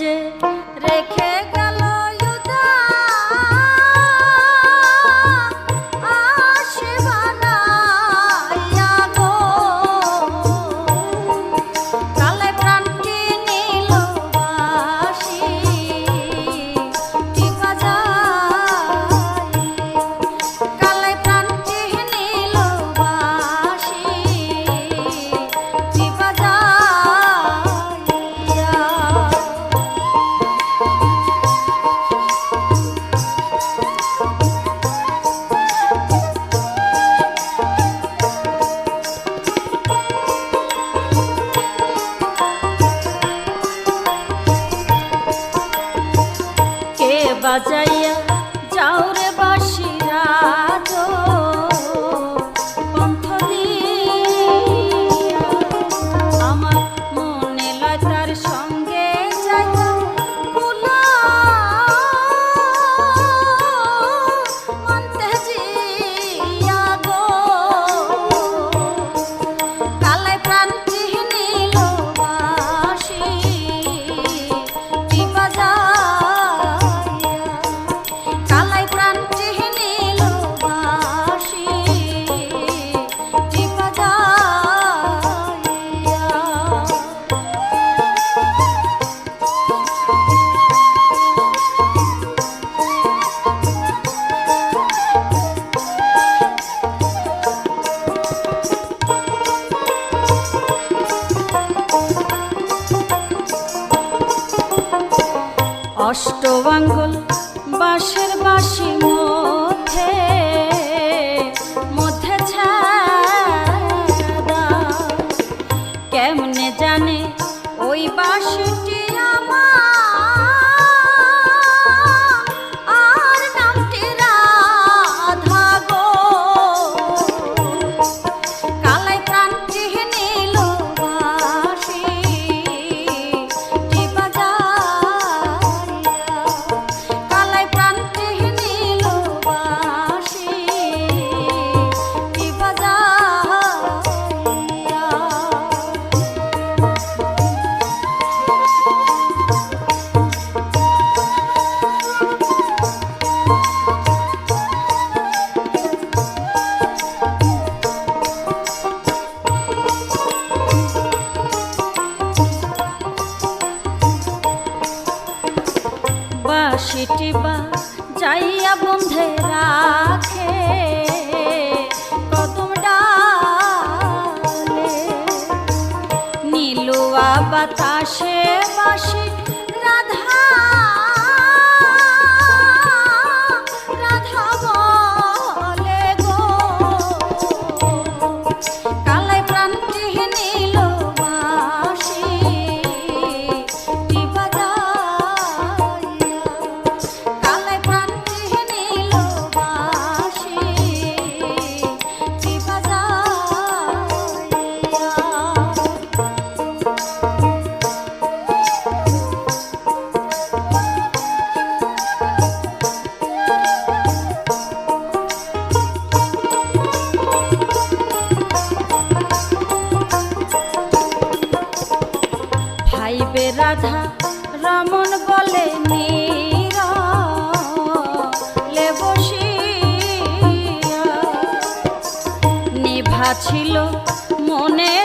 যে বাজাইয়া যাও রে বাসিরাজ। কণ্ঠ দিয়া আমার মনে লয় সঙ্গে অষ্ট আঙ্গুল বাঁশের বাঁশি মধ্যে মধ্যে ছাদা কেমনে জানে ওই বাঁশিটি আমার? সিটিবা যাইয়া বন্ধে রাখে। কদম ডালে নীলুয়া বাতাসে বাসি রাধা রমন বলে নীর বসিয়া। নিভা ছিল মনে